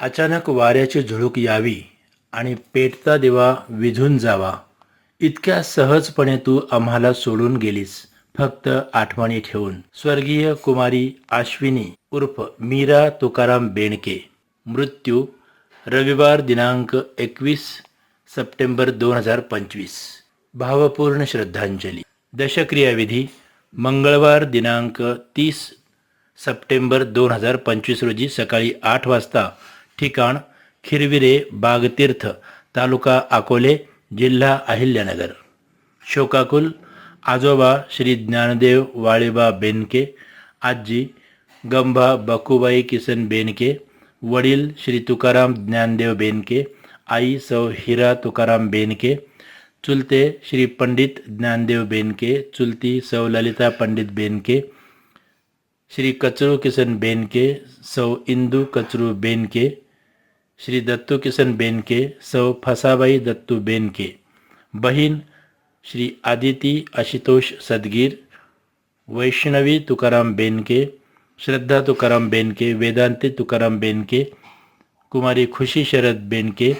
अचानक वाऱ्याची झुळूक यावी आणि पेटता दिवा विझून जावा. इतक्या सहजपणे तू आम्हाला सोडून गेलीस. फक्त आठवणी ठेवून. स्वर्गीय कुमारी आश्विनी उर्फ मीरा तुकाराम बेणके. मृत्यू रविवार दिनांक एकवीस सप्टेंबर दोन हजार पंचवीस. भावपूर्ण श्रद्धांजली. दशक्रियाविधी मंगळवार दिनांक तीस सप्टेंबर दोन हजार पंचवीस रोजी सकाळी आठ वाजता ठिकाण खिरविरे बागतीर्थ तालुका अकोले जिल्हा अहिल्यानगर. शोकाकुल, आजोबा श्री ज्ञानदेव वाळेबा बेनके आजी गंभा बकुबाई किसन बेनके, वडील श्री तुकाराम ज्ञानदेव बेनके, आई सौ हिरा तुकाराम बेनके, चुलते श्री पंडित ज्ञानदेव बेनके, चुलती सौ ललिता पंडित बेनके, श्री कचरू किसन बेनके, सौ इंदू कचरू बेनके श्री दत्तू किसन बेनके, सौ फसाबाई दत्तू बेनके। बहीण श्री आदिती आशुतोष सदगीर, वैष्णवी तुकाराम बेनके, श्रद्धा तुकाराम बेनके, वेदांति तुकाराम बेनके, कुमारी खुशी शरद बेनके,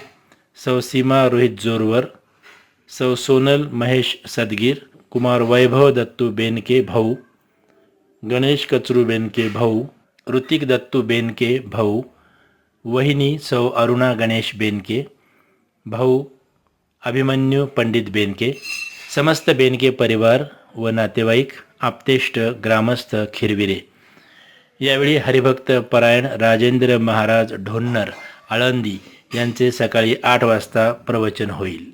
सौ सीमा रोहित जोरवर, सौ सोनल महेश सदगीर, कुमार वैभव दत्तू बेनके भाऊ, गणेश कचरू बेनके भाऊ, ऋतिक दत्तू बेनके भाऊ वहिनी सौ अरुणा गणेश बेनके भाऊ अभिमन्यू पंडित बेनके समस्त बेनके परिवार व नातेवाईक आप्तेष्ट ग्रामस्थ खिरविरे. यावेळी हरिभक्त परायण राजेंद्र महाराज ढोन्नर आळंदी यांचे सकाळी आठ वाजता प्रवचन होईल.